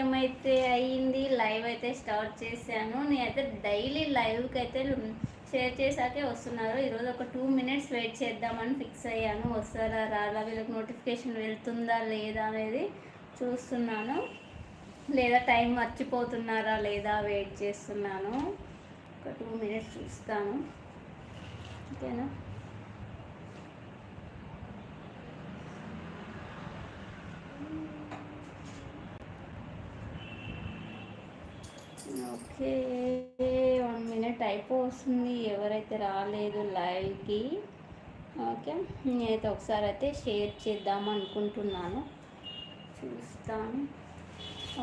ఏమైతే అయ్యింది లైవ్ అయితే స్టార్ట్ చేశాను. నేనైతే డైలీ లైవ్కి అయితే షేర్ చేశాకే వస్తున్నారు. ఈరోజు ఒక టూ మినిట్స్ వెయిట్ చేద్దామని ఫిక్స్ అయ్యాను. వస్తారా రాలా వీళ్ళకి నోటిఫికేషన్ వెళ్తుందా లేదా అనేది చూస్తున్నాను. లేదా టైం మర్చిపోతున్నారా లేదా వెయిట్ చేస్తున్నాను. ఒక టూ మినిట్స్ చూస్తాను. ఓకేనా? ఓకే వన్ మినిట్ అయిపోతుంది. ఎవరైతే రాలేదు లైవ్కి ఓకే నేనైతే ఒకసారి అయితే షేర్ చేద్దాం అనుకుంటున్నాను. చూస్తాను.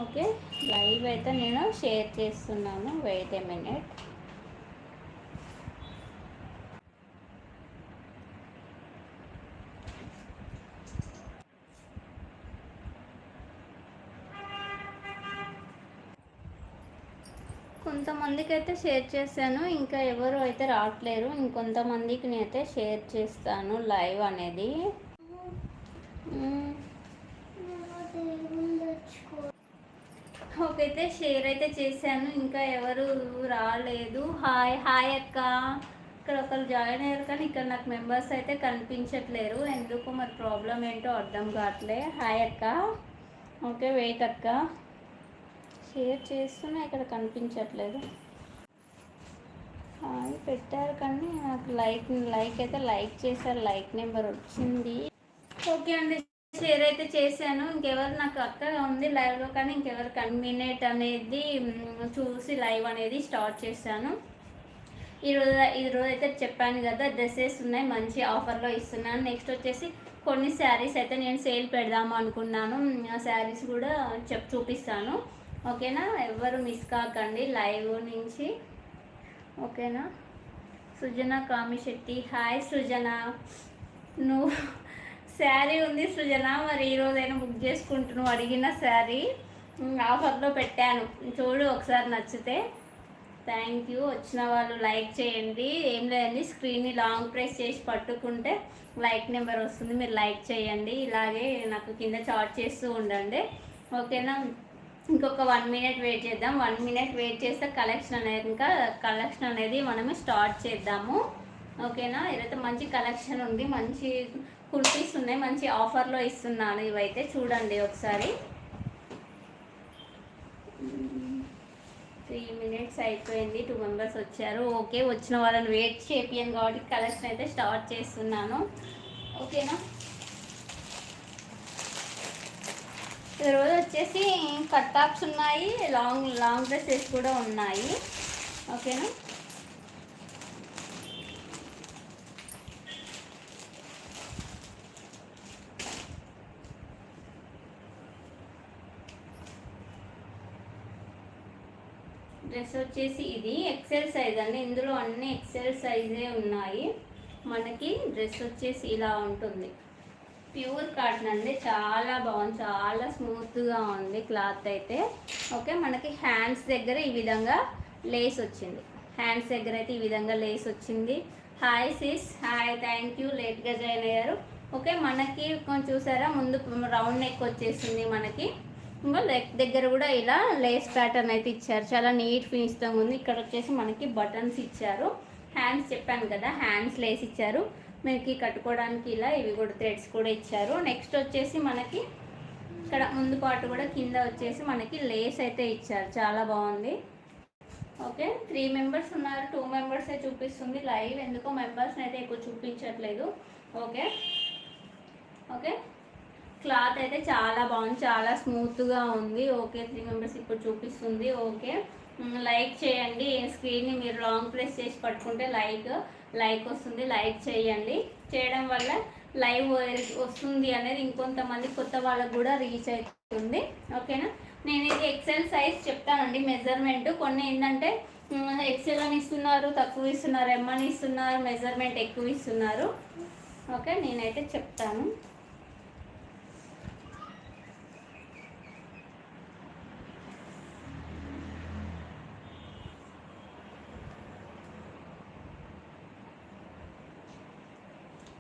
ఓకే లైవ్ అయితే నేను షేర్ చేస్తున్నాను. Wait a minute. కొంతమందికి అయితే షేర్ చేశాను ఇంకా ఎవరు అయితే రావట్లేరు ఇంకొంతమందికి నేనైతే షేర్ చేస్తాను లైవ్ అనేది. ఓకే అయితే షేర్ అయితే చేశాను ఇంకా ఎవరు రాలేదు. హాయ్ హాయ్ అక్క. ఇక్కడ ఒకరు జాయిన్ అయ్యారు కానీ ఇక్కడ నాకు మెంబర్స్ అయితే కనిపించట్లేరు. ఎందుకు? మరి ప్రాబ్లం ఏంటో అర్థం కావట్లే. హాయ్ అక్క. ఓకే వెయిట్ అక్క. షేర్ చేస్తున్నా ఇక్కడ కనిపించట్లేదు. హాయ్ పెట్టారు కానీ నాకు లైక్ లైక్ అయితే లైక్ చేశారు లైక్ నెంబర్ వచ్చింది. ఓకే అండి షేర్ అయితే చేశాను. ఇంకెవరు నాకు అక్క ఉంది లైవ్లో కానీ ఇంకెవరు కన్వీనియంట్ అనేది చూసి లైవ్ అనేది స్టార్ట్ చేశాను. ఈరోజు ఈరోజు అయితే చెప్పాను కదా డ్రెస్సెస్ ఉన్నాయి మంచి ఆఫర్లో ఇస్తున్నాను. నెక్స్ట్ వచ్చేసి కొన్ని శారీస్ అయితే నేను సేల్ పెడదాము అనుకున్నాను. ఆ శారీస్ కూడా చెప్ చూపిస్తాను. ఓకేనా? ఎవరు మిస్ కాకండి లైవ్ నుంచి. ఓకేనా? సృజన కామిశెట్టి హాయ్ సృజన. నువ్వు శారీ ఉంది సృజన మరి ఈరోజైనా బుక్ చేసుకుంటున్నావు అడిగిన శారీ ఆఫర్లో పెట్టాను. చూడు ఒకసారి నచ్చితే. థ్యాంక్ యూ వచ్చిన వాళ్ళు లైక్ చేయండి. ఏం లేదండి స్క్రీన్ని లాంగ్ ప్రెస్ చేసి పట్టుకుంటే లైక్ నెంబర్ వస్తుంది. మీరు లైక్ చేయండి. ఇలాగే నాకు కింద చాట్ చేస్తూ ఉండండి. ఓకేనా? ఇంకొక వన్ మినిట్ వెయిట్ చేద్దాం. వన్ మినిట్ వెయిట్ చేస్తే కలెక్షన్ అనేది ఇంకా కలెక్షన్ అనేది మనము స్టార్ట్ చేద్దాము. ఓకేనా ఇదైతే మంచి కలెక్షన్ ఉంది మంచి కుర్తీస్ ఉన్నాయి మంచి ఆఫర్లో ఇస్తున్నాను ఇవైతే చూడండి ఒకసారి. త్రీ మినిట్స్ అయిపోయింది టూ మెంబర్స్ వచ్చారు. ఓకే వచ్చిన వాళ్ళని వెయిట్ చేపియను కాబట్టి కలెక్షన్ అయితే స్టార్ట్ చేస్తున్నాను. ఓకేనా ఈరోజు రోజు వచ్చేసి కట్ టాప్స్ ఉన్నాయి లాంగ్ లాంగ్ డ్రెస్సెస్ కూడా ఉన్నాయి. ఓకేనా? డ్రెస్ వచ్చేసి ఇది ఎక్సెల్ సైజ్ అండి. ఇందులో అన్ని ఎక్సెల్ సైజే ఉన్నాయి. మనకి డ్రెస్ వచ్చేసి ఇలా ఉంటుంది. ప్యూర్ కాటన్ అండి. చాలా బాగుంది. చాలా స్మూత్గా ఉంది క్లాత్ అయితే. ఓకే మనకి హ్యాండ్స్ దగ్గర ఈ విధంగా లేస్ వచ్చింది. హ్యాండ్స్ దగ్గర అయితే ఈ విధంగా లేస్ వచ్చింది. Hi sis hi thank you లేట్గా జాయిన్ అయ్యారు. ఓకే మనకి కొంచెం చూసారా? ముందు రౌండ్ నెక్ వచ్చేసింది మనకి. ఇంకా లెగ్ దగ్గర కూడా ఇలా లేస్ ప్యాటర్న్ అయితే ఇచ్చారు. చాలా నీట్ ఫినిష్తో ఉంది. ఇక్కడ వచ్చేసి మనకి బటన్స్ ఇచ్చారు. హ్యాండ్స్ చెప్పాను కదా. హ్యాండ్స్ లేస్ ఇచ్చారు. మనకి కట్టుకోవడానికి ఇలా ఇవి కూడా థ్రెడ్స్ కూడా ఇచ్చారు. నెక్స్ట్ వచ్చేసి మనకి ఇక్కడ ముందు పాటు కూడా కింద వచ్చేసి మనకి లేస్ అయితే ఇచ్చారు. చాలా బాగుంది. ఓకే త్రీ మెంబర్స్ ఉన్నారు. టూ మెంబర్సే చూపిస్తుంది లైవ్. ఎందుకో మెంబర్స్ని అయితే ఎక్కువ చూపించట్లేదు. Okay okay. క్లాత్ అయితే చాలా బాగుంది. చాలా స్మూత్గా ఉంది. ఓకే త్రీ మెంబర్స్ ఇప్పుడు చూపిస్తుంది. ఓకే లైక్ చేయండి. స్క్రీన్ని మీరు రాంగ్ ప్రెస్ చేసి పట్టుకుంటే లైక్ లైక్ వస్తుంది లైక్ చేయండి. చేయడం వల్ల లైవ్ వస్తుంది అనేది ఇంకొంతమంది కొత్త వాళ్ళకు కూడా రీచ్ అవుతుంది. ఓకేనా? నేను ఇది ఎక్సెల్ సైజ్ చెప్తానండి మెజర్మెంట్ కొన్ని ఏంటంటే ఎక్సెల్ అని ఇస్తున్నారు తక్కువ ఇస్తున్నారు ఎమ్మని ఇస్తున్నారు మెజర్మెంట్ ఎక్కువ ఇస్తున్నారు. ఓకే? నేనైతే చెప్తాను.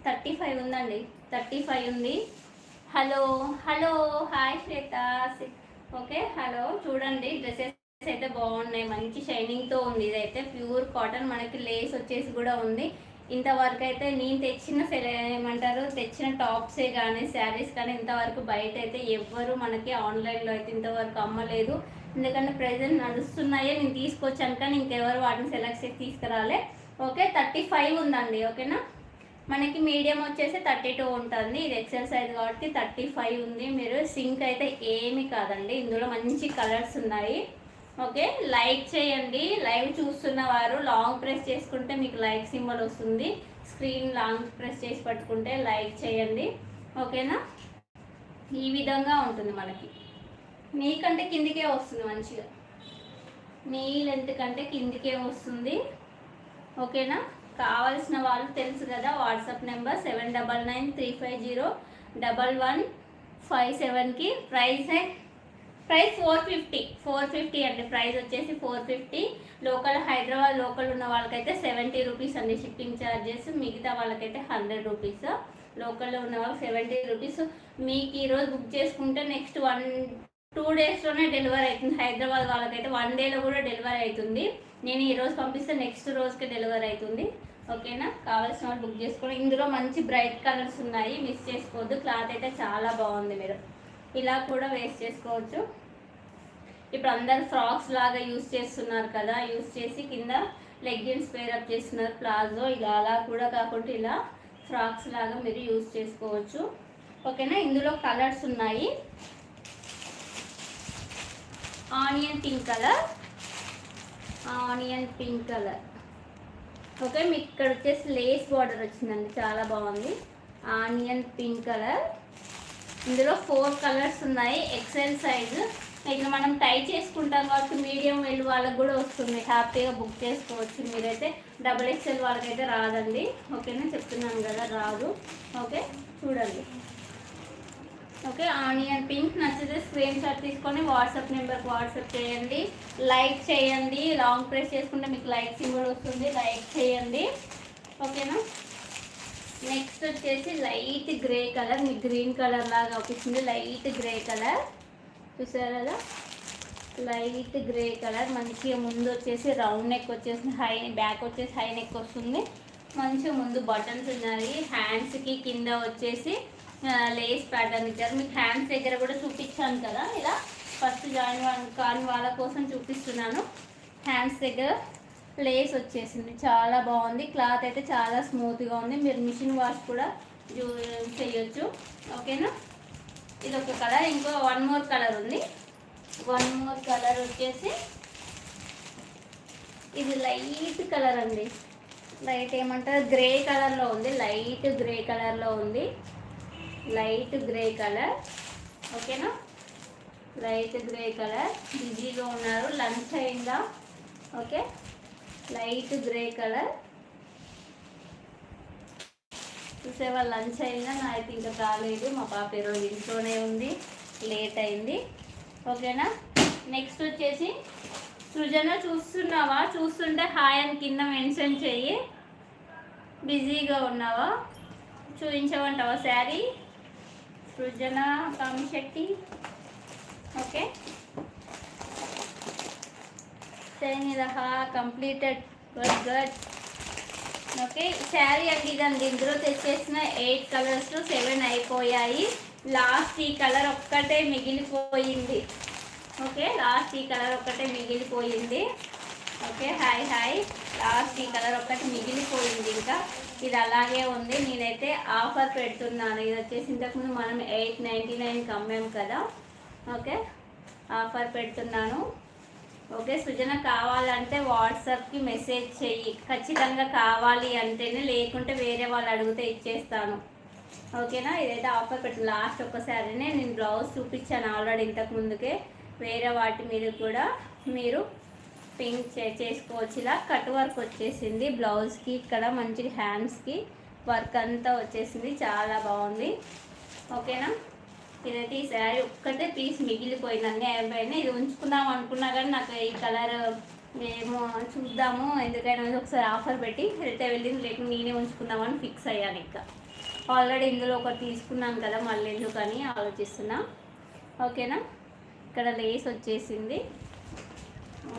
థర్టీ ఫైవ్ ఉందండి. థర్టీ ఫైవ్ ఉంది. Hello hello hi Shweta okay hello చూడండి డ్రెస్సెస్ అయితే బాగున్నాయి. మంచి షైనింగ్తో ఉంది. ఇదైతే ప్యూర్ కాటన్. మనకి లేస్ వచ్చేసి కూడా ఉంది. ఇంతవరకు అయితే నేను తెచ్చిన సెల- ఏమంటారు తెచ్చిన టాప్సే కానీ శారీస్ కానీ ఇంతవరకు బయట అయితే ఎవ్వరు మనకి ఆన్లైన్లో అయితే ఇంతవరకు అమ్మలేదు. ఎందుకంటే ప్రజెంట్ నడుస్తున్నాయే. నేను తీసుకొచ్చాను కానీ ఇంకెవరు వాటిని సెలెక్ట్ చేసి తీసుకురాలే. ఓకే థర్టీ ఫైవ్ ఉందండి. ఓకేనా? మనకి మీడియం వచ్చేసి థర్టీ టూ ఉంటుంది. ఇది ఎక్సెల్ సైజ్ కాబట్టి థర్టీ ఫైవ్ ఉంది. మీరు సింక్ అయితే ఏమి కాదండి. ఇందులో మంచి కలర్స్ ఉన్నాయి. ఓకే? లైక్ చేయండి. లైవ్ చూస్తున్న వారు లాంగ్ ప్రెస్ చేసుకుంటే మీకు లైక్ సింబల్ వస్తుంది. స్క్రీన్ లాంగ్ ప్రెస్ చేసి పట్టుకుంటే లైక్ చేయండి. ఓకేనా? ఈ విధంగా ఉంటుంది మనకి. నీకంటే కిందికే వస్తుంది మంచిగా. నీ లెంత్ కంటే కిందికే వస్తుంది. ఓకేనా? కావాల్సిన వాళ్ళు తెలుసు కదా WhatsApp number seven double nine three five zero double one five సెవెన్కి price price four fifty. Four fifty అండి. ప్రైస్ వచ్చేసి four fifty. Local Hyderabad local ఉన్న వాళ్ళకైతే సెవెంటీ రూపీస్ అండి షిప్పింగ్ ఛార్జెస్ మిగతా వాళ్ళకైతే హండ్రెడ్ రూపీస్. లోకల్లో ఉన్న వాళ్ళు సెవెంటీ రూపీస్. మీకు ఈరోజు బుక్ చేసుకుంటే నెక్స్ట్ వన్ టూ డేస్లోనే డెలివరీ అవుతుంది. హైదరాబాద్ వాళ్ళకైతే వన్ డేలో కూడా డెలివరీ అవుతుంది. నేను ఈరోజు పంపిస్తే నెక్స్ట్ రోజుకి డెలివరీ అవుతుంది. ఓకేనా? కావాల్సిన వాళ్ళు బుక్ చేసుకోండి. ఇందులో మంచి బ్రైట్ కలర్స్ ఉన్నాయి. మిస్ చేసుకోవద్దు. క్లాత్ అయితే చాలా బాగుంది మీరు. ఇలా కూడా వేస్ట్ చేసుకోవచ్చు. ఇప్పుడు అందరు ఫ్రాక్స్ లాగా యూస్ చేస్తున్నారు కదా. యూస్ చేసి కింద లెగ్గిన్స్ పేరప్ చేస్తున్నారు. ప్లాజో ఇలా అలా కూడా కాకుండా ఇలా ఫ్రాక్స్ లాగా మీరు యూస్ చేసుకోవచ్చు. ఓకేనా? ఇందులో కలర్స్ ఉన్నాయి. Onion pink colour. Onion pink colour. Okay మీకు ఇక్కడ వచ్చేసి లేస్ బార్డర్ వచ్చిందండి చాలా బాగుంది. Onion pink colour. ఇందులో ఫోర్ కలర్స్ ఉన్నాయి ఎక్సెల్ సైజు. ఇక్కడ మనం టై చేసుకుంటాం కాబట్టి మీడియం వెళ్ళి వాళ్ళకి కూడా వస్తుంది హ్యాపీగా బుక్ చేసుకోవచ్చు. మీరైతే డబుల్ ఎక్సెల్ వాళ్ళకైతే రాదండి. ఓకేనా? చెప్తున్నాను కదా రాదు. ఓకే చూడండి. ఓకే ఆనియన్ పింక్ నచ్చితే స్క్రీన్ షాట్ తీసుకొని వాట్సాప్ నెంబర్కి వాట్సాప్ చేయండి. లైక్ చేయండి. లాంగ్ ప్రెస్ చేసుకుంటే మీకు లైక్ సింబల్ వస్తుంది. లైక్ చేయండి. ఓకేనా? నెక్స్ట్ వచ్చేసి లైట్ గ్రే కలర్. మీకు గ్రీన్ కలర్ లాగా అవుతుంది లైట్ గ్రే కలర్. చూసారు కదా? Light grey colour. మంచిగా ముందు వచ్చేసి రౌండ్ నెక్ వచ్చేసి హై బ్యాక్ వచ్చేసి హై నెక్ వస్తుంది. మంచిగా ముందు బటన్స్ ఉన్నాయి. హ్యాండ్స్కి కింద వచ్చేసి లేస్ ప్యాటర్న్ ఇచ్చారు. మీకు హ్యాండ్స్ దగ్గర కూడా చూపించాను కదా ఇలా. ఫస్ట్ జాయిన్ కాని వాళ్ళ కోసం చూపిస్తున్నాను. హ్యాండ్స్ దగ్గర లేస్ వచ్చేసింది. చాలా బాగుంది. క్లాత్ అయితే చాలా స్మూత్గా ఉంది. మీరు మిషన్ వాష్ కూడా చేయొచ్చు. ఓకేనా ఇది ఒక కలర్ ఇంకో వన్ మోర్ కలర్ ఉంది. వన్ మోర్ కలర్ వచ్చేసి ఇది లైట్ కలర్ అండి. లైట్ ఏమంటారు? గ్రే కలర్లో ఉంది. లైట్ గ్రే కలర్లో ఉంది. Light grey colour. ఓకేనా? Light grey colour. బిజీగా ఉన్నారు. లంచ్ అయిందా? ఓకే. Light grey colour. చూసే వాళ్ళు లంచ్ అయిందా? నాకైతే ఇంకా కాలేదు. మా పాప ఈరోజు ఇంట్లోనే ఉంది. లేట్ అయింది. ఓకేనా? నెక్స్ట్ వచ్చేసి సృజన చూస్తున్నావా? చూస్తుంటే హాయ్ అని కింద మెన్షన్ చెయ్యి. బిజీగా ఉన్నావా? చూపించమంటావా శారీ? సృజన కామిశెట్టి ఓకే. శని completed good good okay sari అండి ఇదండి ఇందులో తెచ్చేసిన ఎయిట్ కలర్స్ సెవెన్ అయిపోయాయి. లాస్ట్ ఈ కలర్ ఒక్కటే మిగిలిపోయింది. ఓకే లాస్ట్ ఈ కలర్ ఒక్కటే మిగిలిపోయింది. Okay hi hi. లాస్ట్ ఈ కలర్ ఒక్కటి మిగిలిపోయింది ఇంకా. ఇది అలాగే ఉంది. నేనైతే ఆఫర్ పెడుతున్నాను. ఇది వచ్చేసి ఇంతకుముందు మనం ఎయిట్ నైంటీ నైన్కి అమ్మాం కదా. ఓకే? ఆఫర్ పెడుతున్నాను. ఓకే? సృజన కావాలంటే వాట్సాప్కి మెసేజ్ చెయ్యి. ఖచ్చితంగా కావాలి అంటేనే లేకుంటే వేరే వాళ్ళు అడిగితే ఇచ్చేస్తాను. ఓకేనా? ఇదైతే ఆఫర్ పెట్టు లాస్ట్ ఒక్కసారినే నేను బ్లౌజ్ చూపించాను ఆల్రెడీ ఇంతకు ముందుకే వేరే వాటి మీద కూడా మీరు పింక్ చే చేసుకోవచ్చు. ఇలా కట్ వర్క్ వచ్చేసింది. బ్లౌజ్కి ఇక్కడ మంచి హ్యాండ్స్కి వర్క్ అంతా వచ్చేసింది. చాలా బాగుంది. ఓకేనా ఇదైతే ఈ శారీ ఒక్కటే పీస్ మిగిలిపోయింది. అన్ని అయిపోయినా ఇది ఉంచుకుందాం అనుకున్నా కానీ నాకు ఈ కలర్ ఏమో చూద్దాము. ఎందుకైనా ఒకసారి ఆఫర్ పెట్టి వెళ్తే వెళ్ళింది. లేక నేనే ఉంచుకుందామని ఫిక్స్ అయ్యాను ఇంకా. ఆల్రెడీ ఇందులో ఒకటి తీసుకున్నాం కదా మళ్ళీ ఎందుకని ఆలోచిస్తున్నా. ఓకేనా ఇక్కడ లేస్ వచ్చేసింది.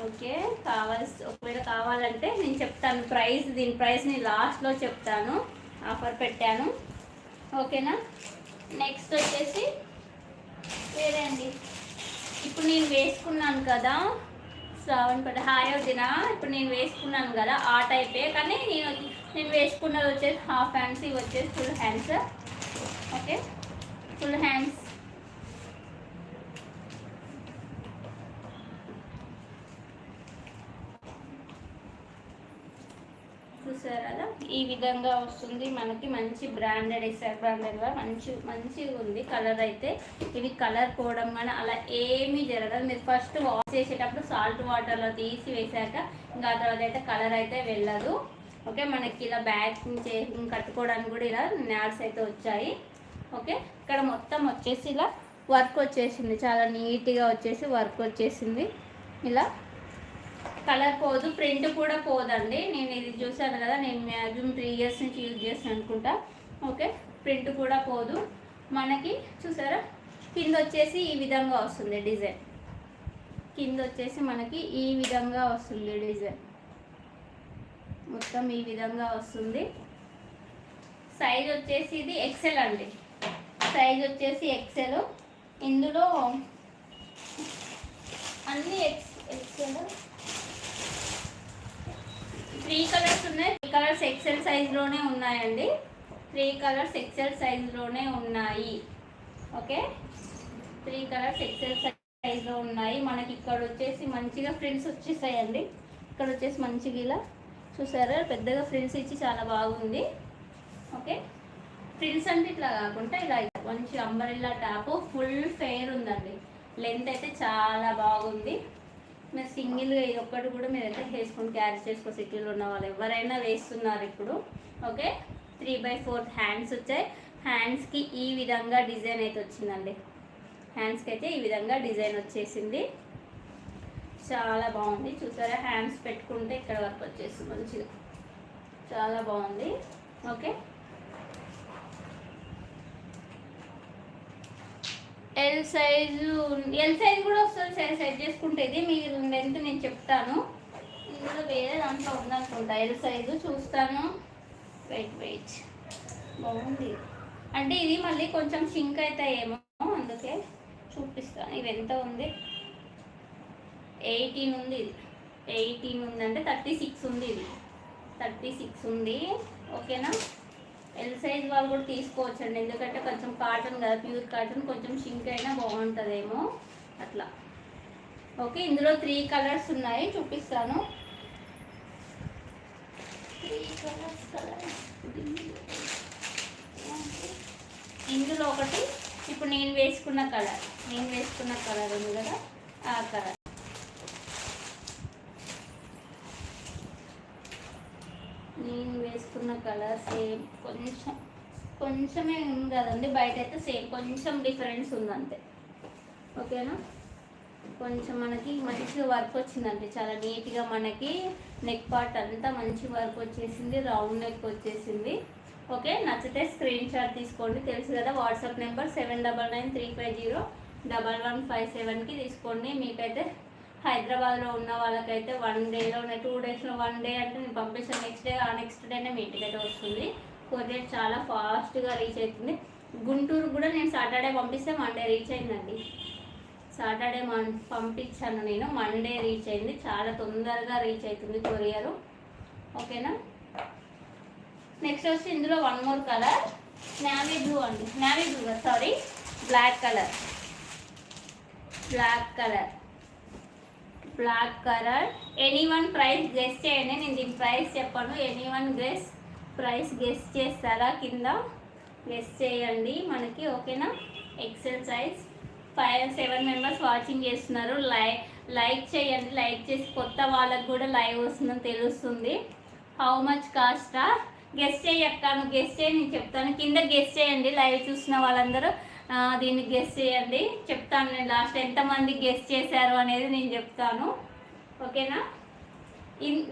ఓకే కావాల్సి ఒకవేళ కావాలంటే నేను చెప్తాను ప్రైస్ దీని ప్రైస్ నేను లాస్ట్లో చెప్తాను ఆఫర్ పెట్టాను. ఓకేనా? నెక్స్ట్ వచ్చేసి వేరే అండి. ఇప్పుడు నేను వేసుకున్నాను కదా శ్రావణ్ పట్ల హాయ్ దినా ఇప్పుడు నేను వేసుకున్నాను కదా ఆ టైపే. కానీ నేను నేను వేసుకున్నది వచ్చేసి హాఫ్ హ్యాండ్స్ ఇవి వచ్చేసి full hands. Okay? Full hands చూసారు కదా ఈ విధంగా వస్తుంది. మనకి మంచి బ్రాండెడ్ ఎస్ఆర్ బ్రాండెడ్గా మంచి మంచిగా ఉంది. కలర్ అయితే ఇవి కలర్ పోవడం కానీ అలా ఏమీ జరగదు. మీరు ఫస్ట్ వాష్ చేసేటప్పుడు సాల్ట్ వాటర్లో తీసి వేసాక ఇంకా ఆ తర్వాత అయితే కలర్ అయితే వెళ్ళదు. ఓకే మనకి ఇలా బ్యాగ్ చే కట్టుకోవడానికి కూడా ఇలా నాట్స్ అయితే వచ్చాయి. ఓకే ఇక్కడ మొత్తం వచ్చేసి ఇలా వర్క్ వచ్చేసింది. చాలా నీట్గా వచ్చేసి వర్క్ వచ్చేసింది. ఇలా కలర్ పోదు ప్రింట్ కూడా పోదండి. నేను ఇది చూసాను కదా నేను మ్యాక్సిమం త్రీ ఇయర్స్ నుంచి యూజ్ చేస్తాను అనుకుంటా. ఓకే ప్రింట్ కూడా పోదు. మనకి చూసారా? కింద వచ్చేసి ఈ విధంగా వస్తుంది డిజైన్. కింద వచ్చేసి మనకి ఈ విధంగా వస్తుంది డిజైన్. మొత్తం ఈ విధంగా వస్తుంది. సైజ్ వచ్చేసి ఇది ఎక్సెల్ అండి. సైజ్ వచ్చేసి ఎక్సెల్ ఇందులో అన్ని ఎక్స్ ఎక్సెల్ త్రీ కలర్స్ ఉన్నాయి. త్రీ కలర్స్ ఎక్సెల్ సైజ్లోనే ఉన్నాయండి. త్రీ కలర్స్ ఎక్సెల్ సైజ్లోనే ఉన్నాయి. ఓకే? త్రీ కలర్స్ ఎక్సెల్ సైజ్లో ఉన్నాయి. మనకి ఇక్కడ వచ్చేసి మంచిగా ఫ్రిల్స్ వచ్చేసాయండి. ఇక్కడ వచ్చేసి మంచిగా ఇలా చూసారా? పెద్దగా ఫ్రిల్స్ ఇచ్చి చాలా బాగుంది. ఓకే? ఫ్రిల్స్ అంటే ఇట్లా కాకుండా ఇలా మంచి అంబరిల్లా టాప్ ఫుల్ ఫెయిర్ ఉందండి. లెంత్ అయితే చాలా బాగుంది. మీరు సింగిల్గా ఇది ఒక్కటి కూడా మీరు అయితే వేసుకొని క్యారీ చేసుకో సిటీలో ఉన్న వాళ్ళు ఎవరైనా వేస్తున్నారు ఇప్పుడు. Okay three by fourth hands వచ్చాయి. హ్యాండ్స్కి ఈ విధంగా డిజైన్ అయితే వచ్చిందండి. హ్యాండ్స్కి అయితే ఈ విధంగా డిజైన్ వచ్చేసింది. చాలా బాగుంది. చూసారా? హ్యాండ్స్ పెట్టుకుంటే ఇక్కడ వరకు వచ్చేసి మంచిగా. చాలా బాగుంది. Okay L size L size కూడా వస్తుంది సైజ్ సెట్ చేసుకుంటే ఇది మీరు లెంత్ నేను చెప్తాను. ఇందులో వేరే దాంట్లో ఉందనుకుంటా ఎల్ సైజు చూస్తాను. వెయిట్ వెయిట్ బాగుంది. అంటే ఇది మళ్ళీ కొంచెం షింక్ అవుతాయేమో అందుకే చూపిస్తాను. ఇది ఎంత ఉంది? ఎయిటీన్ ఉంది ఇది. ఎయిటీన్ ఉందంటే థర్టీ సిక్స్ ఉంది ఇది. థర్టీ సిక్స్ ఉంది ఓకేనా ఎల్ సైజ్ వాళ్ళు కూడా తీసుకోవచ్చండి. ఎందుకంటే కొంచెం కాటన్ కదా ప్యూర్ కాటన్ కొంచెం షింక్ అయినా బాగుంటుందేమో. అట్లా. ఓకే ఇందులో త్రీ కలర్స్ ఉన్నాయి చూపిస్తాను. ఇందులో ఒకటి ఇప్పుడు నేను వేసుకున్న కలర్ నేను వేసుకున్న కలర్ ఉంది కదా ఆ కలర్ నేను వేసుకున్న కలర్ సేమ్ కొంచెం కొంచెమే ఉంది కదండి. బయట అయితే సేమ్ కొంచెం డిఫరెన్స్ ఉందంతే. ఓకేనా? కొంచెం మనకి మంచిగా వర్క్ వచ్చిందండి చాలా నీట్గా మనకి నెక్ పార్ట్ అంతా మంచి వర్క్ వచ్చేసింది. రౌండ్ నెక్ వచ్చేసింది. ఓకే? నచ్చితే స్క్రీన్ షాట్ తీసుకోండి. తెలుసు కదా WhatsApp number seven double nine three five zero double one five సెవెన్కి తీసుకోండి. మీకైతే హైదరాబాద్లో ఉన్న వాళ్ళకైతే వన్ డేలో టూ డేస్లో వన్ డే అంటే నేను పంపిస్తాను నెక్స్ట్ డే ఆ నెక్స్ట్ డేనే మీ ఇంటికి అయితే వస్తుంది. కొరియర్ చాలా ఫాస్ట్గా రీచ్ అవుతుంది. గుంటూరు కూడా నేను సాటర్డే పంపిస్తే మండే రీచ్ అయిందండి. సాటర్డే మన్ పంపించాను నేను మండే రీచ్ అయింది. చాలా తొందరగా రీచ్ అవుతుంది కొరియరు. ఓకేనా? నెక్స్ట్ వచ్చి ఇందులో one more colour navy blue అండి. Navy blue sorry black colour black colour black colour. Any one price guess చేయండి. నేను దీని ప్రైస్ చెప్పాను. Any one guess price guess చేస్తారా? కింద గెస్ చేయండి. మనకి ఓకేనా XL size five seven members watching చేస్తున్నారు. లైక్ లైక్ చేయండి. లైక్ చేసి కొత్త వాళ్ళకు కూడా లైవ్ వస్తుందని తెలుస్తుంది. హౌ మచ్ కాస్టా గెస్ట్ చేయక్కాను గెస్ట్ చేయి నేను చెప్తాను. కింద గెస్ట్ చేయండి. లైవ్ చూసిన వాళ్ళందరూ దీన్ని గెస్ట్ చేయండి. చెప్తాను నేను లాస్ట్ ఎంతమంది గెస్ట్ చేశారు అనేది నేను చెప్తాను. ఓకేనా?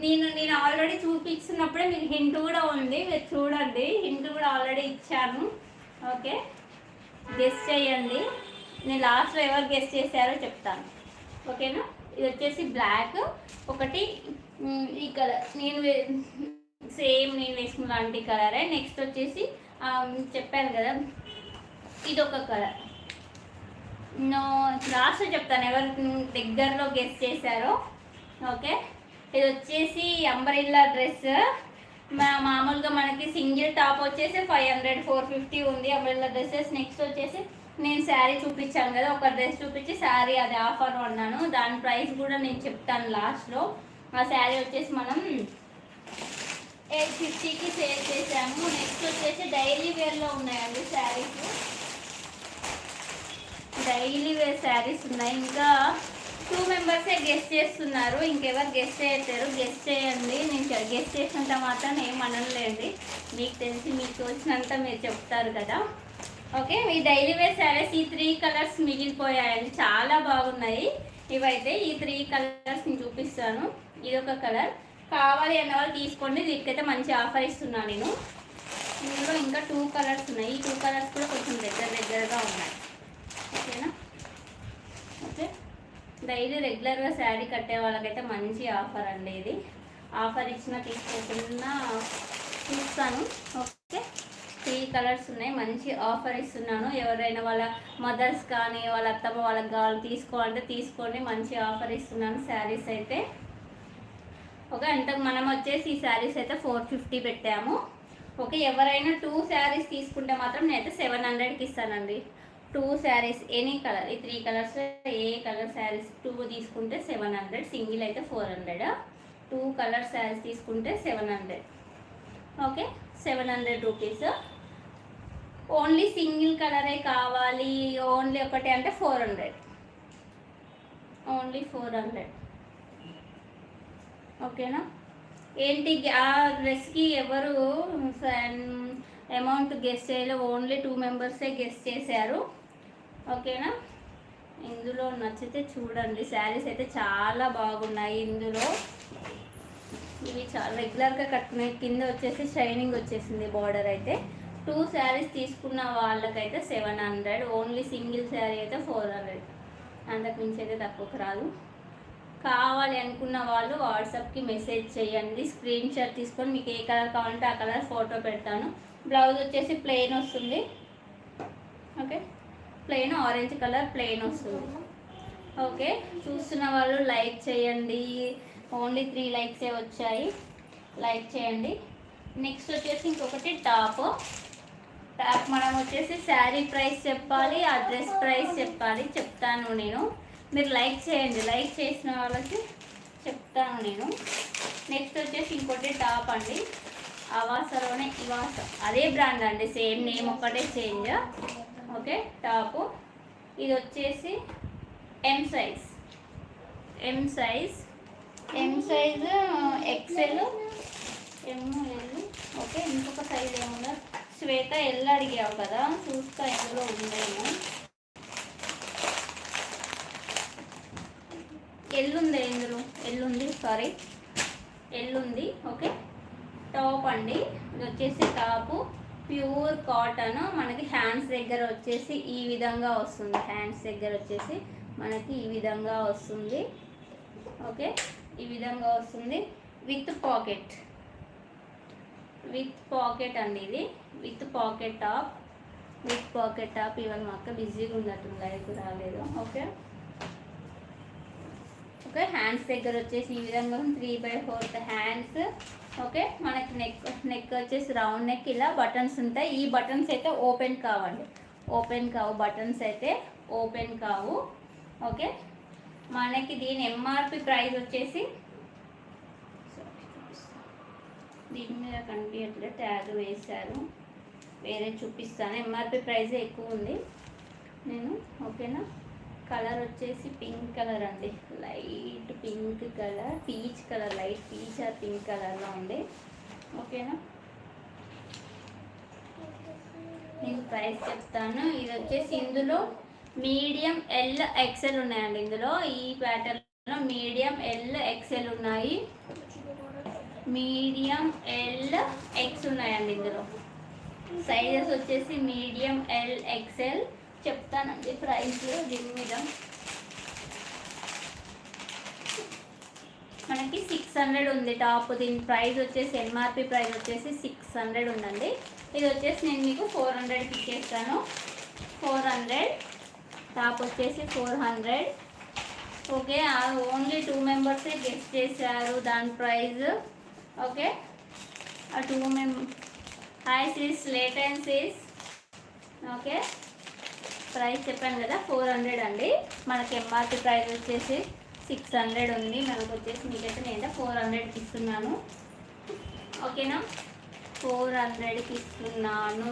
నేను నేను ఆల్రెడీ చూపించినప్పుడే మీకు హింట్ కూడా ఉంది. మీరు చూడండి. హింట్ కూడా ఆల్రెడీ ఇచ్చాను. ఓకే? గెస్ట్ చేయండి. నేను లాస్ట్లో ఎవరు గెస్ట్ చేశారో చెప్తాను. ఓకేనా? ఇది వచ్చేసి బ్లాక్ ఒకటి ఈ కలర్ నేను సేమ్ నేను వేసుకున్న లాంటి కలరే నెక్స్ట్ వచ్చేసి చెప్పాను కదా. ఇది ఒక కలర్ నో లాస్ట్ చెప్తాను. ఎవరు దగ్గరలో గెస్ట్ చేశారో ఓకే? ఇది వచ్చేసి అంబరిల్లా డ్రెస్. మా మామూలుగా మనకి సింగిల్ టాప్ వచ్చేసి ఫైవ్ హండ్రెడ్ ఫోర్ ఫిఫ్టీ ఉంది అంబరిల్లా డ్రెస్సెస్ నెక్స్ట్ వచ్చేసి నేను శారీ చూపించాను కదా ఒక డ్రెస్ చూపించి శారీ అది ఆఫర్ అన్నాను. దాని ప్రైస్ కూడా నేను చెప్తాను లాస్ట్లో. ఆ శారీ వచ్చేసి మనం ఎయిట్ ఫిఫ్టీకి సేల్ చేసాము నెక్స్ట్ వచ్చేసి డైలీ వేర్లో ఉన్నాయండి శారీస్. డైలీ వేర్ శారీస్ ఉన్నాయి. ఇంకా టూ మెంబర్సే గెస్ట్ చేస్తున్నారు. ఇంకెవరు గెస్ట్ చేయట్లేరు. గెస్ట్ చేయండి. నేను గెస్ట్ చేసినంత మాత్రం ఏం అనలేండి. మీకు తెలిసి మీకు వచ్చినంత మీరు చెప్తారు కదా. ఓకే ఈ డైలీ వేర్ శారీస్ ఈ త్రీ కలర్స్ మిగిలిపోయాయండి. చాలా బాగున్నాయి. ఇవైతే ఈ త్రీ కలర్స్ నేను చూపిస్తాను. ఇది ఒక కలర్. కావాలి అన్న వాళ్ళు తీసుకోండి. వీటికైతే మంచి ఆఫర్ ఇస్తున్నాను నేను. ఇందులో ఇంకా టూ కలర్స్ ఉన్నాయి. ఈ టూ కలర్స్ కూడా కొంచెం దగ్గర దగ్గరగా ఉన్నాయి. ఓకేనా? ఓకే. డైలీ రెగ్యులర్గా శారీ కట్టే వాళ్ళకైతే మంచి ఆఫర్ అండి ఇది. ఆఫర్ ఇచ్చిన తీసుకోకుండా చూస్తాను. ఓకే. త్రీ కలర్స్ ఉన్నాయి. మంచి ఆఫర్ ఇస్తున్నాను. ఎవరైనా వాళ్ళ మదర్స్ కానీ వాళ్ళ అత్తమ్మ వాళ్ళకి కావాలి తీసుకోవాలంటే తీసుకోండి. మంచి ఆఫర్ ఇస్తున్నాను శారీస్ అయితే. ఓకే అంటే మనం వచ్చేసి ఈ శారీస్ అయితే ఫోర్ ఫిఫ్టీ పెట్టాము. ఓకే ఎవరైనా టూ శారీస్ తీసుకుంటే మాత్రం నేనైతే సెవెన్ హండ్రెడ్కి ఇస్తానండి. టూ శారీస్ ఎనీ కలర్ ఈ త్రీ కలర్స్ ఏ కలర్ శారీస్ టూ తీసుకుంటే సెవెన్ హండ్రెడ్ సింగిల్ అయితే four hundred. Two colour saris తీసుకుంటే seven hundred. Okay? Seven hundred rupees. Only single కలరే కావాలి ఓన్లీ ఒకటి అంటే four hundred. Only four hundred. ఓకేనా? ఏంటి ఆ డ్రెస్కి ఎవరు అమౌంట్ గెస్ట్ చేయలేదు ఓన్లీ టూ మెంబర్సే గెస్ట్ చేశారు. ఓకేనా? ఇందులో నచ్చితే చూడండి. శారీస్ అయితే చాలా బాగున్నాయి ఇందులో. ఇవి చాలా రెగ్యులర్గా కట్టుకునే కింద వచ్చేసి షైనింగ్ వచ్చేసింది బార్డర్ అయితే. టూ శారీస్ తీసుకున్న వాళ్ళకైతే seven hundred. Only single sari అయితే ఫోర్ హండ్రెడ్. అంతకు మించి అయితే తక్కువకు రాదు. కావాలి అనుకున్న వాళ్ళు వాట్సాప్కి మెసేజ్ చేయండి. స్క్రీన్ షాట్ తీసుకొని మీకు ఏ కలర్ కావాలంటే ఆ కలర్ ఫోటో పెడతాను. బ్లౌజ్ వచ్చేసి ప్లెయిన్ వస్తుంది. Okay? Plain orange colour plain వస్తుంది. ఓకే చూస్తున్న వాళ్ళు లైక్ చేయండి. ఓన్లీ త్రీ లైక్సే వచ్చాయి. లైక్ చేయండి. నెక్స్ట్ వచ్చేసి ఇంకొకటి టాప్. టాప్ మనం వచ్చేసి శారీ ప్రైస్ చెప్పాలి ఆ డ్రెస్ ప్రైస్ చెప్పాలి చెప్తాను నేను. మీరు లైక్ చేయండి. లైక్ చేసిన వాళ్ళకి చెప్తాను నేను. నెక్స్ట్ వచ్చేసి ఇంకోటి టాప్ అండి. అవాసలోనే ఇవాస. అదే బ్రాండ్ అండి. సేమ్ నేమ్ ఒక్కటే చేంజ్. Okay top. ఇది వచ్చేసి M size M size M size XL M L okay ఇంకొక సైజ్ ఏముందా? శ్వేత ఎల్ అడిగావు కదా చూస్తా ఎందులో ఉందేమో. ఎల్లుంది ఇందులో. ఎల్లుంది సారీ ఎల్లుంది ఓకే. టాప్ అండి. ఇది వచ్చేసి టాపు. ప్యూర్ కాటన్ మనకి హ్యాండ్స్ దగ్గర వచ్చేసి ఈ విధంగా వస్తుంది. హ్యాండ్స్ దగ్గర వచ్చేసి మనకి ఈ విధంగా వస్తుంది. ఓకే? ఈ విధంగా వస్తుంది. With pocket. విత్ పాకెట్ అండి ఇది. With pocket top. With pocket top ఇవన్నీ మా అక్క బిజీగా ఉన్నట్టుంది లైఫ్ రాలేదు. ఓకే? ఓకే హ్యాండ్స్ దగ్గర వచ్చేసి ఈ విధంగా three by fourth hands okay మనకి నెక్ నెక్ వచ్చేసి రౌండ్ నెక్ ఇలా బటన్స్ ఉంటాయి. ఈ బటన్స్ అయితే ఓపెన్ కావండి. ఓపెన్ కావు బటన్స్ అయితే ఓపెన్ కావు. ఓకే మనకి దీని ఎంఆర్పి ప్రైస్ వచ్చేసి దీని మీద కనిపించట్లే ట్యాగ్ వేశారు. వేరే చూపిస్తాను. ఎంఆర్పి ప్రైస్ ఎక్కువ ఉంది. నేను ఓకేనా? కలర్ వచ్చేసి పింక్ కలర్ అండి. Light pink colour peach colour light peach or pink కలర్లో ఉంది. ఓకేనా? నేను ప్రైస్ చెప్తాను. ఇది వచ్చేసి ఇందులో మీడియం ఎల్ ఎక్సెల్ ఉన్నాయండి ఇందులో. ఈ ప్యాటర్న్లో మీడియం ఎల్ ఎక్సెల్ ఉన్నాయి. మీడియం ఎల్ ఎక్స్ ఉన్నాయండి ఇందులో. సైజెస్ వచ్చేసి మీడియం ఎల్ ఎక్సెల్ చెప్తానండి ప్రైస్ దీని మీద. మనకి సిక్స్ హండ్రెడ్ ఉంది టాప్ దీని ప్రైస్ వచ్చేసి ఎంఆర్పి ప్రైస్ వచ్చేసి సిక్స్ హండ్రెడ్ ఉందండి. ఇది వచ్చేసి నేను మీకు ఫోర్ హండ్రెడ్కి ఇచ్చేస్తాను. ఫోర్ హండ్రెడ్ టాప్ వచ్చేసి four hundred okay only two మెంబర్సే guess చేశారు దాని ప్రైస్ ఓకే ఆ టూ మెంబర్ హాయ్ సీస్ లేట్ అండ్ సీస్ ఓకే. ప్రైస్ చెప్పాను కదా ఫోర్ హండ్రెడ్ అండి. మనకి ఎంఆర్పి ప్రైస్ వచ్చేసి సిక్స్ హండ్రెడ్ ఉంది. మనకు వచ్చేసి మీకైతే నేను ఫోర్ హండ్రెడ్కి ఇస్తున్నాను. ఓకేనా? ఫోర్ హండ్రెడ్కి ఇస్తున్నాను.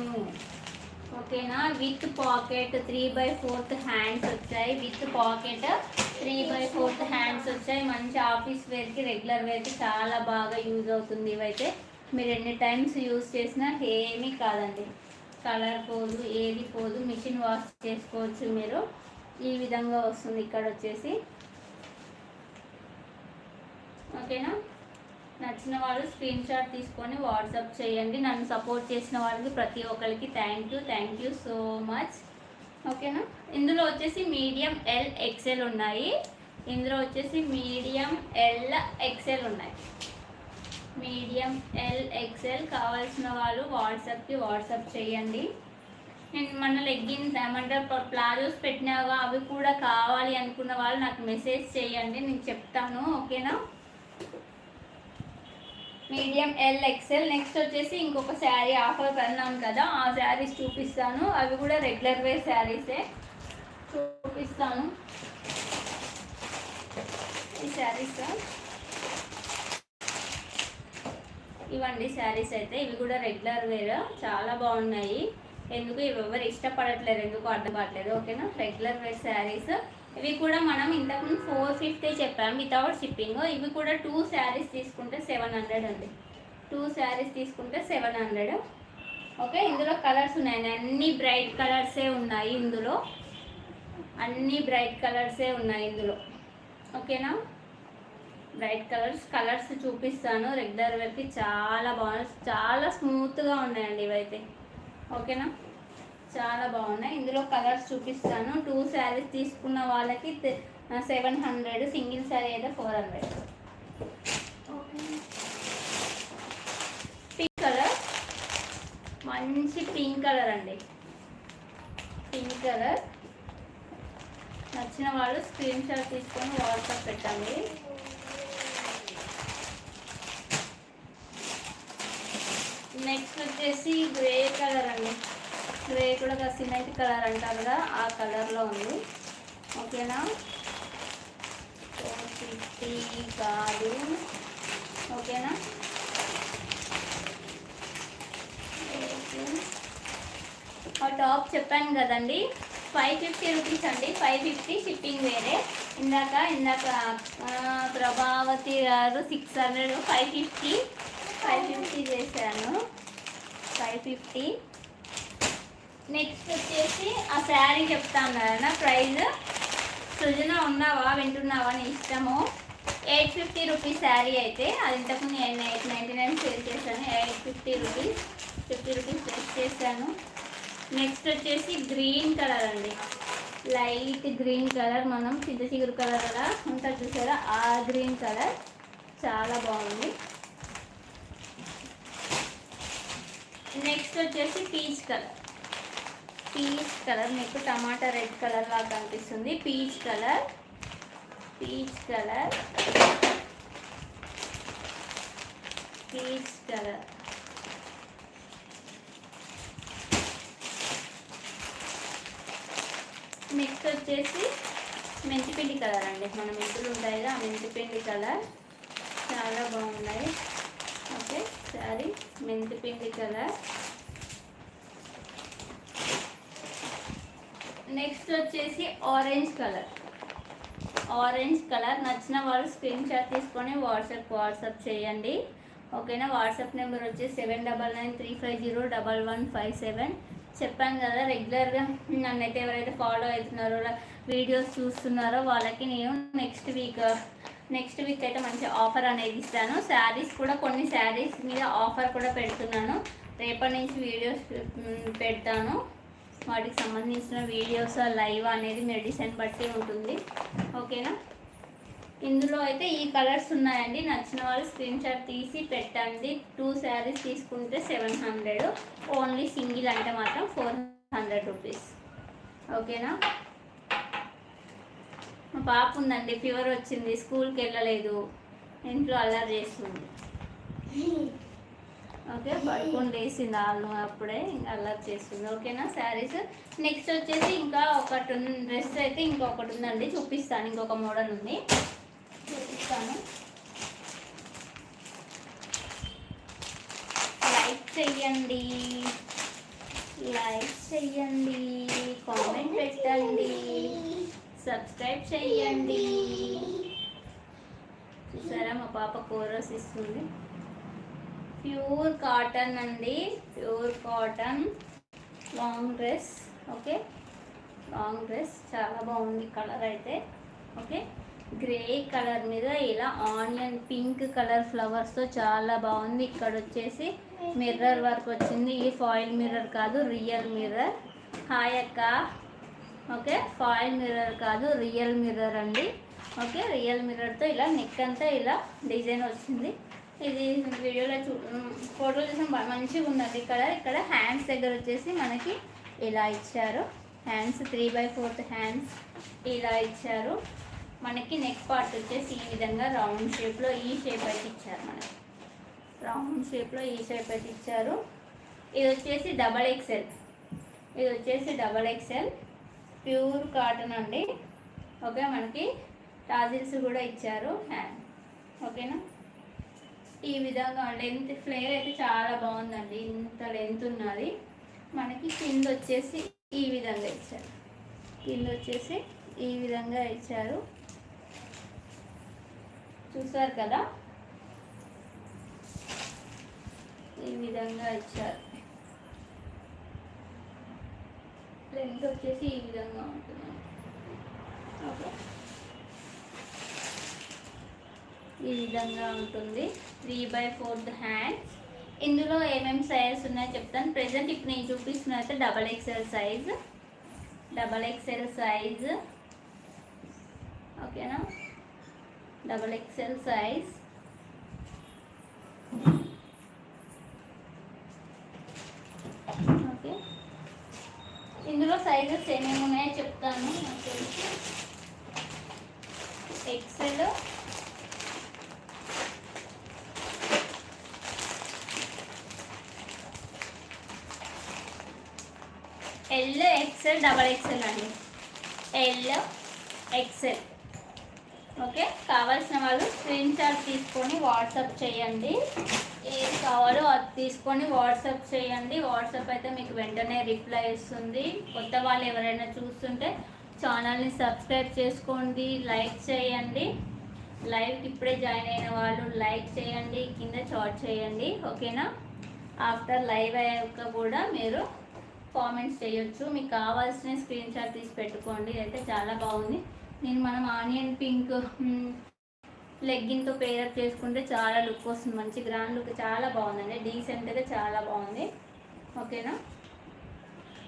ఓకేనా? With pocket three by fourth hands వచ్చాయి. With pocket three by fourth hands వచ్చాయి. మంచి ఆఫీస్ వేర్కి రెగ్యులర్ వేర్కి చాలా బాగా యూజ్ అవుతుంది ఇవైతే. మీరు ఎన్ని టైమ్స్ యూజ్ చేసినా ఏమీ కాదండి. కలర్ పోదు ఏది పోదు మిషన్ వాష్ చేసుకోవచ్చు మీరు. ఈ విధంగా వస్తుంది ఇక్కడ వచ్చేసి. ఓకేనా? నచ్చిన వాళ్ళు స్క్రీన్ షాట్ తీసుకొని వాట్సాప్ చేయండి. నన్ను సపోర్ట్ చేసిన వాళ్ళకి ప్రతి ఒక్కరికి thank you thank you so much ఓకేనా? ఇందులో వచ్చేసి మీడియం ఎల్ ఎక్సెల్ ఉన్నాయి. ఇందులో వచ్చేసి మీడియం ఎల్ ఎక్సెల్ ఉన్నాయి. మీడియం ఎల్ ఎక్సెల్ కావాల్సిన వాళ్ళు వాట్సాప్కి వాట్సాప్ చేయండి. నేను మన లెగ్గిన్స్ ఏమంటారు ప్లాజోస్ పెట్టినావా అవి కూడా కావాలి అనుకున్న వాళ్ళు నాకు మెసేజ్ చేయండి నేను చెప్తాను ఓకేనా? Medium L XL. నెక్స్ట్ వచ్చేసి ఇంకొక శారీ ఆఫర్ పెన్నాం కదా ఆ శారీస్ చూపిస్తాను. అవి కూడా రెగ్యులర్ వేర్ శారీసే. చూపిస్తాను. ఈ శారీస్? ఇవండి శారీస్ అయితే. ఇవి కూడా రెగ్యులర్ వేర్. చాలా బాగున్నాయి. ఎందుకు ఇవి ఎవరు ఇష్టపడట్లేదు ఎందుకు అర్థం కావట్లేదు ఓకేనా? Regular wear saris. ఇవి కూడా మనం ఇంతకుముందు ఫోర్ ఫిఫ్టీ చెప్పాం. వితౌట్ షిప్పింగ్ ఇవి కూడా టూ శారీస్ తీసుకుంటే సెవెన్ హండ్రెడ్ అండి. టూ శారీస్ తీసుకుంటే సెవెన్ హండ్రెడ్ ఓకే? ఇందులో కలర్స్ ఉన్నాయి. అన్ని బ్రైట్ కలర్సే ఉన్నాయి ఇందులో. అన్ని బ్రైట్ కలర్సే ఉన్నాయి ఇందులో. ఓకేనా? బ్రైట్ కలర్స్ కలర్స్ చూపిస్తాను. రెగ్యులర్ వేర్కి చాలా బాగున్నాయి. చాలా స్మూత్గా ఉన్నాయండి ఇవైతే. ఓకేనా? చాలా బాగున్నాయి. ఇందులో కలర్స్ చూపిస్తాను. టూ శారీస్ తీసుకున్న వాళ్ళకి సెవెన్ హండ్రెడ్ సింగిల్ శారీ అయితే ఫోర్ హండ్రెడ్. Pink colour. మంచి పింక్ కలర్ అండి. Pink colour. నచ్చిన వాళ్ళు స్క్రీన్ షాట్ తీసుకొని వాట్సాప్ పెట్టండి. నెక్స్ట్ వచ్చేసి గ్రే కలర్ అండి. గ్రే కూడా సిమెంట్ కలర్ అంటారు కదా ఆ కలర్లో ఉంది. ఓకేనా ఫోర్ ఫిఫ్టీ కాదు. ఓకేనా ఆ టాప్ చెప్పాను కదండి. ఫైవ్ ఫిఫ్టీ రూపీస్ అండి. ఫైవ్ ఫిఫ్టీ షిప్పింగ్ వేరే. ఇందాక ఇందాక ప్రభావతి గారు six hundred five fifty five fifty చేశాను. Five fifty. నెక్స్ట్ వచ్చేసి ఆ శారీ చెప్తాను కదా ప్రైస్ సృజన ఉన్నావా వింటున్నావా నీ ఇష్టము? ఎయిట్ ఫిఫ్టీ రూపీస్ శారీ అయితే అది ఇంతకుముందు నేను ఎయిట్ నైంటీ నైన్ సేల్ చేశాను. Eight fifty rupees fifty rupees less చేశాను. నెక్స్ట్ వచ్చేసి గ్రీన్ కలర్ అండి. లైట్ గ్రీన్ కలర్ మనం చింత చిగురు కలర్ అలా ఉంటుంది చూసారా? ఆ గ్రీన్ కలర్. చాలా బాగుంది. నెక్స్ట్ వచ్చేసి పీచ్ కలర్ పీచ్ కలర్ మీకు టమాటా రెడ్ కలర్ లాగా కనిపిస్తుంది. Peach colour peach colour peach colour next వచ్చేసి మెంతిపిండి కలర్ అండి. మన మెంతులు ఉంటాయి కదా ఆ మెంతిపిండి కలర్ చాలా బాగున్నాయి ఓకే మెంతిపిండి కలర్. నెక్స్ట్ వచ్చేసి ఆరెంజ్ కలర్. ఆరెంజ్ కలర్ నచ్చిన వాళ్ళు స్క్రీన్ షాట్ తీసుకొని వాట్సాప్ వాట్సాప్ చేయండి. ఓకేనా? వాట్సాప్ నెంబర్ వచ్చి seven double nine three five zero double one five seven. చెప్పాను కదా రెగ్యులర్గా నన్నైతే ఎవరైతే ఫాలో అవుతున్నారో వీడియోస్ చూస్తున్నారో వాళ్ళకి నేను నెక్స్ట్ వీక్ నెక్స్ట్ వీక్ అయితే మంచి ఆఫర్ అనేది ఇస్తాను. శారీస్ కూడా కొన్ని శారీస్ మీద ఆఫర్ కూడా పెడుతున్నాను. రేపటి నుంచి వీడియోస్ పెడతాను. వాటికి సంబంధించిన వీడియోస్ లైవ్ అనేది మెడిసిన్ బట్టి ఉంటుంది. ఓకేనా? ఇందులో అయితే ఈ కలర్స్ ఉన్నాయండి. నచ్చిన వాళ్ళు స్క్రీన్ షాట్ తీసి పెట్టండి. టూ శారీస్ తీసుకుంటే సెవెన్ హండ్రెడ్. ఓన్లీ సింగిల్ అంటే మాత్రం ఫోర్ హండ్రెడ్ రూపీస్. ఓకేనా? మా పాప ఉందండి ఫీవర్ వచ్చింది స్కూల్కి వెళ్ళలేదు. ఇంట్లో అల్లరి చేస్తుంది. ఓకే పడుకొని వేసింది వాళ్ళు అప్పుడే ఇంకా అల్లరి చేస్తుంది. ఓకేనా శారీస్? నెక్స్ట్ వచ్చేసి ఇంకా ఒకటి డ్రెస్ అయితే ఇంకొకటి ఉందండి చూపిస్తాను. ఇంకొక మోడల్ ఉంది. చూపిస్తాను. లైక్ చెయ్యండి. లైక్ చెయ్యండి. కామెంట్ పెట్టండి. సబ్స్క్రైబ్ చేయండి. చూసారా మా పాప కోరస్ ఇస్తుంది. ప్యూర్ కాటన్ అండి. Pure cotton. Long dress okay? Long dress చాలా బాగుంది కలర్ అయితే ఓకే? గ్రే కలర్ మీద ఇలా ఆనియన్ పింక్ కలర్ ఫ్లవర్స్తో చాలా బాగుంది. ఇక్కడ వచ్చేసి మిర్రర్ వర్క్ వచ్చింది. ఈ ఫాయిల్ మిర్రర్ కాదు రియల్ మిర్రర్. హాయ్ అక్క. ఓకే? ఫాయిల్ మిర్రర్ కాదు రియల్ మిర్రర్ అండి. ఓకే? రియల్ మిర్రర్తో ఇలా నెక్ అంతా ఇలా డిజైన్ వచ్చింది. ఇది వీడియోలో చూ ఫోటో చూసిన మంచిగా ఉన్నది ఇక్కడ ఇక్కడ హ్యాండ్స్ దగ్గర వచ్చేసి మనకి ఇలా ఇచ్చారు. Hands three by fourth hands ఇలా ఇచ్చారు. మనకి నెక్ పార్ట్ వచ్చేసి ఈ విధంగా రౌండ్ షేప్లో ఈ షేప్ అయితే ఇచ్చారు మనకి. రౌండ్ షేప్లో ఈ షేప్ అయితే ఇచ్చారు. ఇది వచ్చేసి డబల్ ఎక్సెల్ ఇది వచ్చేసి డబల్ ఎక్సెల్ ప్యూర్ కాటన్ అండి. ఓకే మనకి టాజిల్స్ కూడా ఇచ్చారు. హ్యాండ్ ఓకేనా? ఈ విధంగా లెంత్ ఫ్లేర్ అయితే చాలా బాగుందండి. ఇంత లెంత్ ఉన్నది. మనకి కింద వచ్చేసి ఈ విధంగా ఇచ్చారు. కింద వచ్చేసి ఈ విధంగా ఇచ్చారు. చూసారు కదా? ఈ విధంగా ఇచ్చారు. లెంత్ వచ్చేసి ఈ విధంగా ఉంటుంది. ఓకే. ఈ విధంగా ఉంటుంది. త్రీ బై ఫోర్త్ హ్యాండ్స్ ఇందులో ఏమేమి సైజెస్ ఉన్నాయో చెప్తాను. ప్రజెంట్ ఇప్పుడు నేను చూపిస్తున్న అయితే double XL size double XL size ఓకేనా డబల్ ఎక్స్ఎల్ సైజ్ ఓకే ఇందులో సైజెస్ ఏమేమి ఉన్నాయో చెప్తాను నాకు తెలిసి XL L XL double XL అండి. L XL. ఓకే కావాల్సిన వాళ్ళు స్క్రీన్ షాట్ తీసుకొని వాట్సాప్ చేయండి. ఏది కావాలో అది తీసుకొని వాట్సాప్ చేయండి. వాట్సాప్ అయితే మీకు వెంటనే రిప్లై ఇస్తుంది. కొత్త వాళ్ళు ఎవరైనా చూస్తుంటే ఛానల్ని సబ్స్క్రైబ్ చేసుకోండి. లైక్ చేయండి. లైవ్కి ఇప్పుడే జాయిన్ అయిన వాళ్ళు లైక్ చేయండి. కింద చాట్ చేయండి. ఓకేనా? ఆఫ్టర్ లైవ్ అయ్యాక కూడా మీరు కామెంట్స్ చేయొచ్చు. మీకు కావాల్సిన స్క్రీన్ షాట్ తీసి పెట్టుకోండి. అయితే చాలా బాగుంది. నేను మనం ఆనియన్ పింక్ లెగ్గిన్తో పేరప్ చేసుకుంటే చాలా లుక్ వస్తుంది. మంచి గ్రాండ్ లుక్ చాలా బాగుందండి. డీసెంట్గా చాలా బాగుంది. ఓకేనా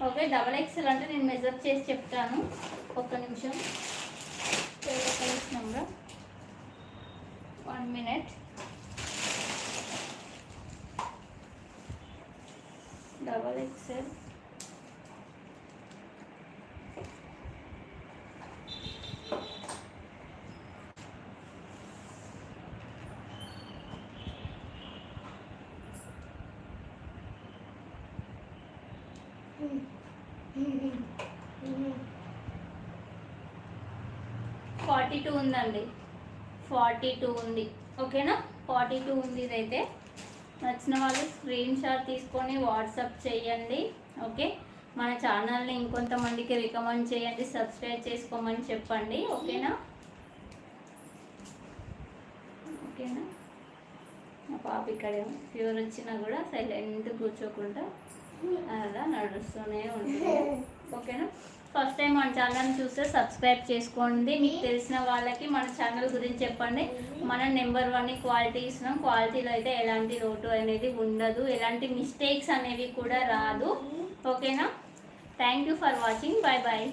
ఓకే డబల్ ఎక్స్ఎల్ అంటే నేను మెజర్ చేసి చెప్తాను. ఒక్క నిమిషం. Number one minute double XL forty two ఉందండి. ఫార్టీ టూ ఉంది. ఓకేనా? ఫార్టీ టూ ఉంది ఇదైతే. నచ్చిన వాళ్ళు స్క్రీన్ షాట్ తీసుకొని వాట్సాప్ చేయండి. ఓకే? మన ఛానల్ని ఇంకొంతమందికి రికమెండ్ చేయండి. సబ్స్క్రైబ్ చేసుకోమని చెప్పండి. ఓకేనా? ఓకేనా? మా పాప ఇక్కడ ఫీవర్ వచ్చినా కూడా సైలెంట్ కూర్చోకుండా అలా నడుస్తూనే ఉంటుంది. ఓకేనా? ఫస్ట్ టైం మన ఛానల్ చూస్తే సబ్స్క్రైబ్ చేసుకోండి. మీకు తెలిసిన వాళ్ళకి మన ఛానల్ గురించి చెప్పండి. మన నెంబర్ వన్ క్వాలిటీ ఇస్తున్నాం. క్వాలిటీలో అయితే ఎలాంటి లోటు అనేది ఉండదు. ఎలాంటి మిస్టేక్స్ అనేవి కూడా రాదు. ఓకేనా? Thank you for watching bye bye